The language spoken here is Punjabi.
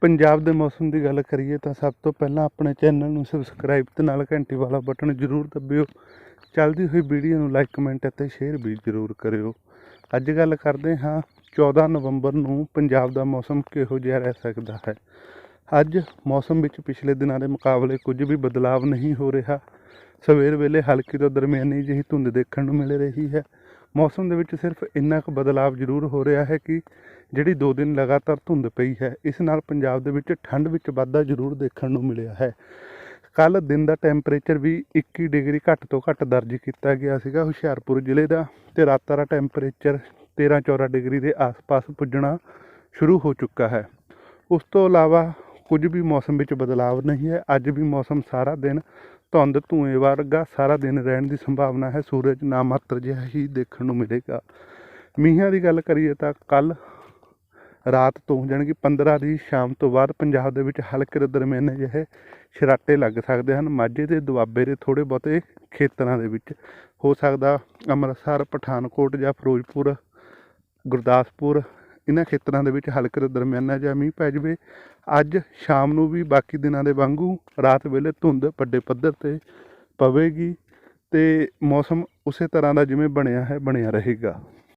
ਪੰਜਾਬ ਦੇ ਮੌਸਮ ਦੀ ਗੱਲ ਕਰੀਏ ਤਾਂ ਸਭ ਤੋਂ ਪਹਿਲਾਂ ਆਪਣੇ ਚੈਨਲ ਨੂੰ ਸਬਸਕ੍ਰਾਈਬ ਤੇ ਨਾਲ ਘੰਟੀ ਵਾਲਾ ਬਟਨ ਜ਼ਰੂਰ ਦਬਿਓ। ਚੱਲਦੀ ਹੋਈ ਵੀਡੀਓ ਨੂੰ ਲਾਈਕ ਕਮੈਂਟ ਅਤੇ ਸ਼ੇਅਰ ਵੀ ਜ਼ਰੂਰ ਕਰਿਓ। ਅੱਜ ਗੱਲ ਕਰਦੇ ਹਾਂ 14 ਨਵੰਬਰ ਨੂੰ ਪੰਜਾਬ ਦਾ ਮੌਸਮ ਕਿਹੋ ਜਿਹਾ ਰਹਿ ਸਕਦਾ ਹੈ। ਅੱਜ ਮੌਸਮ ਵਿੱਚ ਪਿਛਲੇ ਦਿਨਾਂ ਦੇ ਮੁਕਾਬਲੇ ਕੁਝ ਵੀ ਬਦਲਾਵ ਨਹੀਂ ਹੋ ਰਿਹਾ। ਸਵੇਰ ਵੇਲੇ ਹਲਕੀ ਤੋਂ ਦਰਮਿਆਨੀ ਜਿਹੀ ਧੁੰਦ ਦੇਖਣ ਨੂੰ ਮਿਲ ਰਹੀ ਹੈ। ਮੌਸਮ ਦੇ ਵਿੱਚ ਸਿਰਫ ਇੰਨਾ ਕੁ ਬਦਲਾਵ ਜ਼ਰੂਰ ਹੋ ਰਿਹਾ ਹੈ ਕਿ ਜਿਹੜੀ 2 ਦਿਨ ਲਗਾਤਾਰ ਧੁੰਦ ਪਈ ਹੈ, ਇਸ ਨਾਲ ਪੰਜਾਬ ਦੇ ਵਿੱਚ ਠੰਡ ਵਿੱਚ ਵਾਧਾ ਜ਼ਰੂਰ ਦੇਖਣ ਨੂੰ ਮਿਲਿਆ ਹੈ। ਕੱਲ ਦਿਨ ਦਾ ਟੈਂਪਰੇਚਰ ਵੀ 21 ਡਿਗਰੀ ਘੱਟ ਤੋਂ ਘੱਟ ਦਰਜ ਕੀਤਾ ਗਿਆ ਸੀਗਾ ਹੁਸ਼ਿਆਰਪੁਰ ਜ਼ਿਲ੍ਹੇ ਦਾ ਤੇ ਰਾਤਾਂ ਦਾ ਟੈਂਪਰੇਚਰ 13 14 ਡਿਗਰੀ ਦੇ ਆਸ-ਪਾਸ ਪੁੱਜਣਾ ਸ਼ੁਰੂ ਹੋ ਚੁੱਕਾ ਹੈ। ਉਸ ਤੋਂ ਇਲਾਵਾ ਕੁਝ ਵੀ ਮੌਸਮ ਵਿੱਚ ਬਦਲਾਵ ਨਹੀਂ ਹੈ। ਅੱਜ ਵੀ ਮੌਸਮ ਸਾਰਾ ਦਿਨ ਧੁੰਦ ਧੂਏ ਵਰਗਾ, ਸਾਰਾ ਦਿਨ ਰਹਿਣ ਦੀ ਸੰਭਾਵਨਾ ਹੈ। ਸੂਰਜ ਨਾ ਮਾਤਰ ਜਿਹਾ ਹੀ ਦੇਖਣ ਨੂੰ ਮਿਲੇਗਾ। ਮੀਂਹਾਂ ਦੀ ਗੱਲ ਕਰੀਏ ਤਾਂ ਕੱਲ ਰਾਤ ਤੋਂ ਜਾਣੀ ਕਿ 15 ਦੀ ਸ਼ਾਮ ਤੋਂ ਬਾਅਦ ਪੰਜਾਬ ਦੇ ਵਿੱਚ ਹਲਕੇ ਤੋਂ ਦਰਮਿਆਨੇ ਜਿਹੇ ਛਰਾਟੇ ਲੱਗ ਸਕਦੇ ਹਨ। ਮਾਝੇ ਦੇ ਦੁਆਬੇ ਦੇ ਥੋੜੇ ਬਹੁਤੇ ਖੇਤਰਾਂ ਦੇ ਵਿੱਚ ਹੋ ਸਕਦਾ ਅੰਮ੍ਰਿਤਸਰ, ਪਠਾਨਕੋਟ ਜਾਂ ਫਿਰੋਜ਼ਪੁਰ, ਗੁਰਦਾਸਪੁਰ, ਇਹਨਾਂ ਖੇਤਰਾਂ ਦੇ ਵਿੱਚ ਹਲਕੇ ਤੋਂ ਦਰਮਿਆਨਾ ਜਿਹਾ ਮੀਂਹ ਪੈ ਜਾਵੇ। ਅੱਜ ਸ਼ਾਮ ਨੂੰ ਵੀ ਬਾਕੀ ਦਿਨਾਂ ਦੇ ਵਾਂਗੂ ਰਾਤ ਵੇਲੇ ਧੁੰਦ ਵੱਡੇ ਪੱਧਰ ਤੇ ਪਵੇਗੀ ਤੇ ਮੌਸਮ ਉਸੇ ਤਰ੍ਹਾਂ ਦਾ ਜਿਵੇਂ ਬਣਿਆ ਹੈ, ਬਣਿਆ ਰਹੇਗਾ।